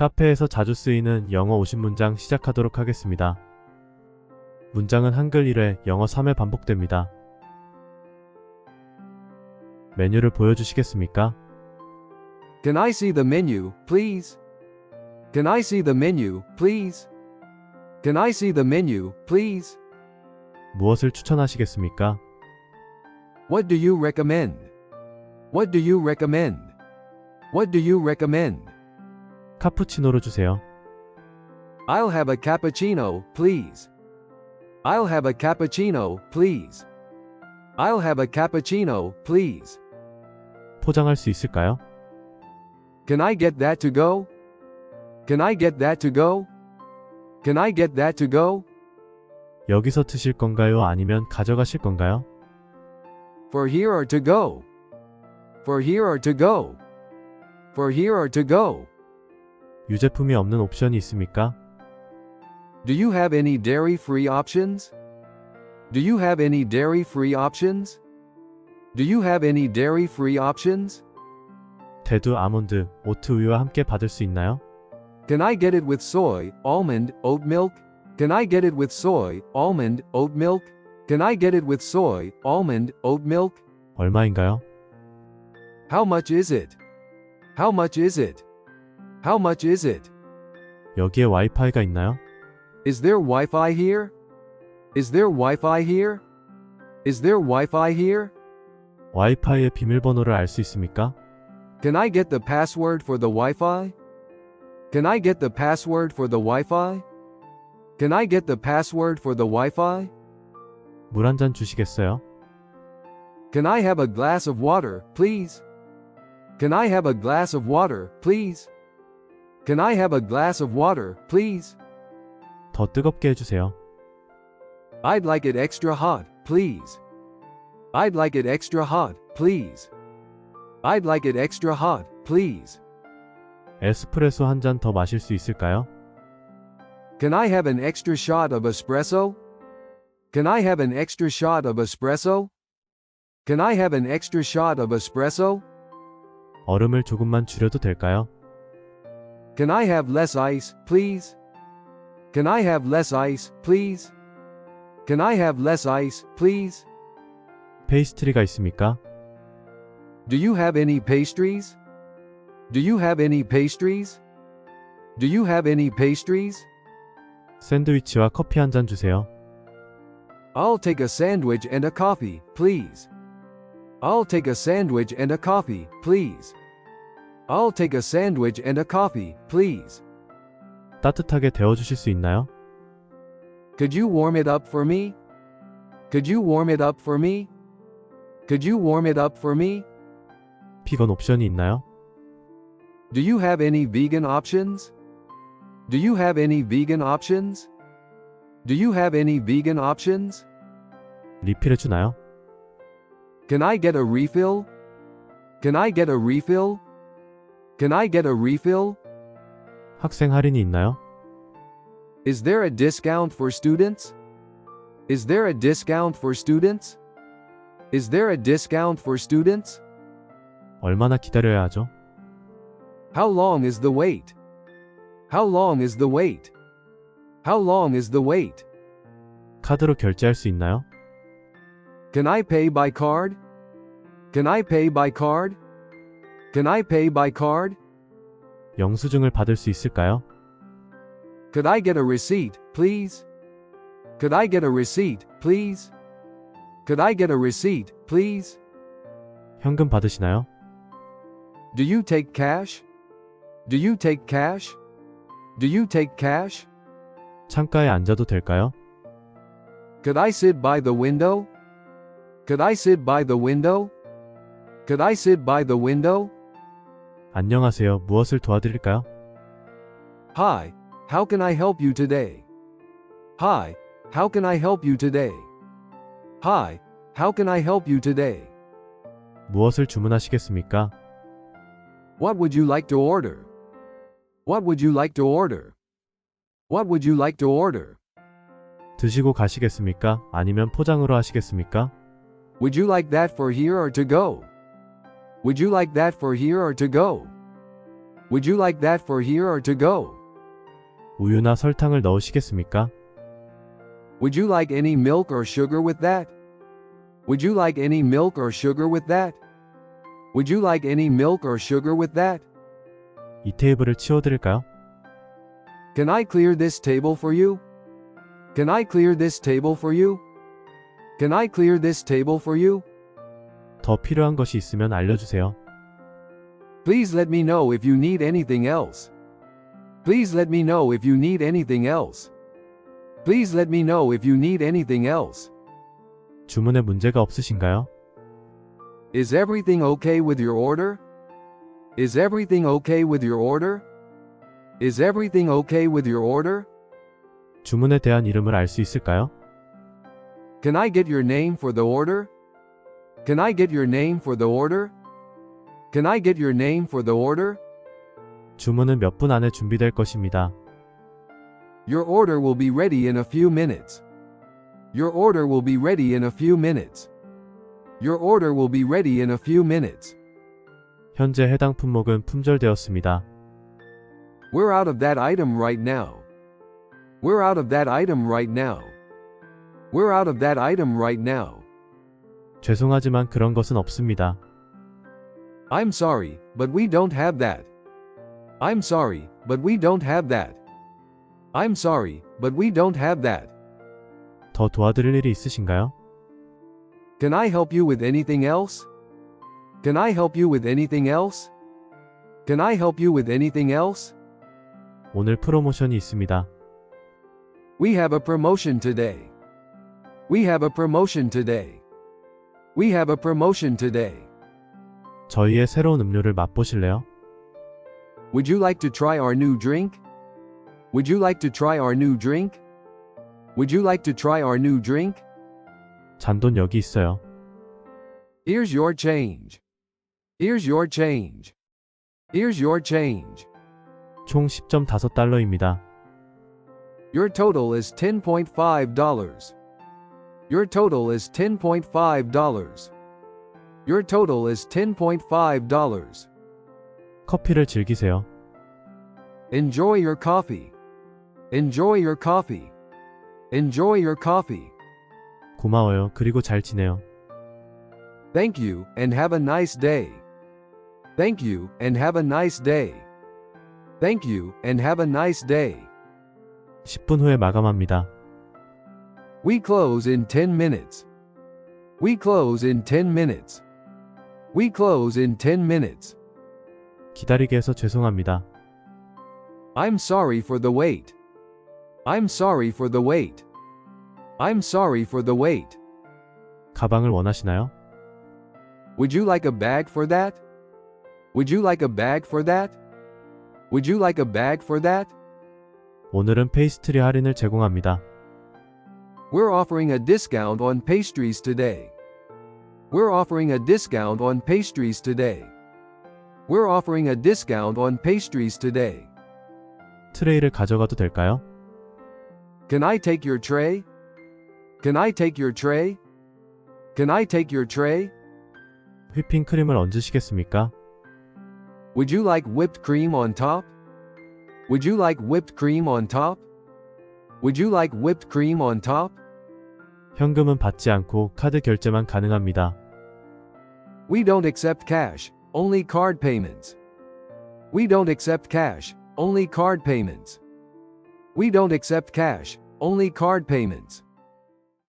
카페에서 자주 쓰이는 영어 50문장 시작하도록 하겠습니다. 문장은 한글 1회, 영어 3회 반복됩니다. 메뉴를 보여주시겠습니까? Can I see the menu, please? Can I see the menu, please? Can I see the menu, please? 무엇을 추천하시겠습니까? What do you recommend? What do you recommend? What do you recommend? 카푸치노로 주세요. I'll have a cappuccino, please. I'll have a cappuccino, please. I'll have a cappuccino, please. 포장할 수 있을까요? Can I get that to go? Can I get that to go? Can I get that to go? 여기서 드실 건가요? 아니면 가져가실 건가요? For here or to go? For here or to go? For here or to go? 유제품이 없는 옵션이 있습니까? Do you have any dairy free options? Do you have any dairy free options? Do you have any dairy free options? 대두, 아몬드, 오트 우유와 함께 받을 수 있나요? Can I get it with soy, almond, oat milk? Can I get it with soy, almond, oat milk? Can I get it with soy, almond, oat milk? 얼마인가요? How much is it? How much is it? How much is it? 여기에 와이파이가 있나요? Is there Wi Fi here? Is there Wi Fi here? Is there Wi Fi here? 와이파이의 비밀번호를 알 수 있습니까? Can I get the password for the Wi Fi? Can I get the password for the Wi Fi? Can I get the password for the Wi Fi? 물 한 잔 주시겠어요? Can I have a glass of water, please? Can I have a glass of water, please? Can I have a glass of water, please? 더 뜨겁게 해주세요. I'd like it extra hot, please. I'd like it extra hot, please. I'd like it extra hot, please. 에스프레소 한 잔 더 마실 수 있을까요? Can I have an extra shot of espresso? Can I have an extra shot of espresso? Can I have an extra shot of espresso? 얼음을 조금만 줄여도 될까요? Can I have less ice, please? Can I have less ice, please? Can I have less ice, please? 페이스트리가 있습니까? Do you have any pastries? Do you have any pastries? Do you have any pastries? 샌드위치와 커피 한 잔 주세요. I'll take a sandwich and a coffee, please. I'll take a sandwich and a coffee, please. I'll take a sandwich and a coffee, please. 따뜻하게 데워주실 수 있나요? Could you warm it up for me? Could you warm it up for me? Could you warm it up for me? 비건 옵션이 있나요? Do you have any vegan options? Do you have any vegan options? Do you have any vegan options? 리필해 주나요? Can I get a refill? Can I get a refill? Can I get a refill? 학생 할인이 있나요? Is there a discount for students? Is there a discount for students? Is there a discount for students? 얼마나 기다려야 하죠? How long is the wait? How long is the wait? How long is the wait? 카드로 결제할 수 있나요? Can I pay by card? Can I pay by card? Can I pay by card? 영수증을 받을 수 있을까요? Could I get a receipt, please? Could I get a receipt, please? Could I get a receipt, please? 현금 받으시나요? Do you take cash? Do you take cash? Do you take cash? 창가에 앉아도 될까요? Could I sit by the window? Could I sit by the window? Could I sit by the window? 안녕하세요. 무엇을 도와드릴까요? Hi, how can I help you today? Hi, how can I help you today? Hi, how can I help you today? 무엇을 주문하시겠습니까? What would you like to order? What would you like to order? What would you like to order? 드시고 가시겠습니까? 아니면 포장으로 하시겠습니까? Would you like that for here or to go? Would you like that for here or to go? Would you like that for here or to go? 우유나 설탕을 넣으시겠습니까? Would you like any milk or sugar with that? Would you like any milk or sugar with that? Would you like any milk or sugar with that? 이 테이블을 치워드릴까요? Can I clear this table for you? Can I clear this table for you? Can I clear this table for you? 더 필요한 것이 있으면 알려주세요. Please let me know if you need anything else. Please let me know if you need anything else. Please let me know if you need anything else. 주문에 문제가 없으신가요? Is everything okay with your order? Is everything okay with your order? Is everything okay with your order? 주문에 대한 이름을 알 수 있을까요? Can I get your name for the order? Can I get your name for the order? Can I get your name for the order? 주문은 몇 분 안에 준비될 것입니다. Your order will be ready in a few minutes. Your order will be ready in a few minutes. Your order will be ready in a few minutes. 현재 해당 품목은 품절되었습니다. We're out of that item right now. We're out of that item right now. We're out of that item right now. 죄송하지만 그런 것은 없습니다. I'm sorry, but we don't have that. I'm sorry, but we don't have that. I'm sorry, but we don't have that. 더 도와드릴 일이 있으신가요? Can I help you with anything else? Can I help you with anything else? Can I help you with anything else? 오늘 프로모션이 있습니다. We have a promotion today. We have a promotion today. We have a promotion today. 저희의 새로운 음료를 맛보실래요? Would you like to try our new drink? Would you like to try our new drink? Would you like to try our new drink? 잔돈 여기 있어요. Here's your change. Here's your change. Here's your change. 총 10.5달러입니다. Your total is $10.5. Your total is $10.5. Your total is $10.5. 커피를 즐기세요. Enjoy your coffee. Enjoy your coffee. Enjoy your coffee. 고마워요. 그리고 잘 지내요. Thank you, and have a nice day. Thank you, and have a nice day. Thank you, and have a nice day. 10분 후에 마감합니다. We close in 10 minutes. We close in 10 minutes. We close in 10 minutes. 기다리게 해서 죄송합니다. I'm sorry for the wait. I'm sorry for the wait. I'm sorry for the wait. 가방을 원하시나요? Would you like a bag for that? Would you like a bag for that? Would you like a bag for that? 오늘은 페이스트리 할인을 제공합니다. We're offering a discount on pastries today. We're offering a discount on pastries today. We're offering a discount on pastries today. 트레이를 가져가도 될까요? Can I take your tray? Can I take your tray? Can I take your tray? 휘핑 크림을 얹으시겠습니까? Would you like whipped cream on top? Would you like whipped cream on top? Would you like whipped cream on top? 현금은 받지 않고 카드 결제만 가능합니다. We don't accept cash, only card payments. We don't accept cash, only card payments. We don't accept cash, only card payments.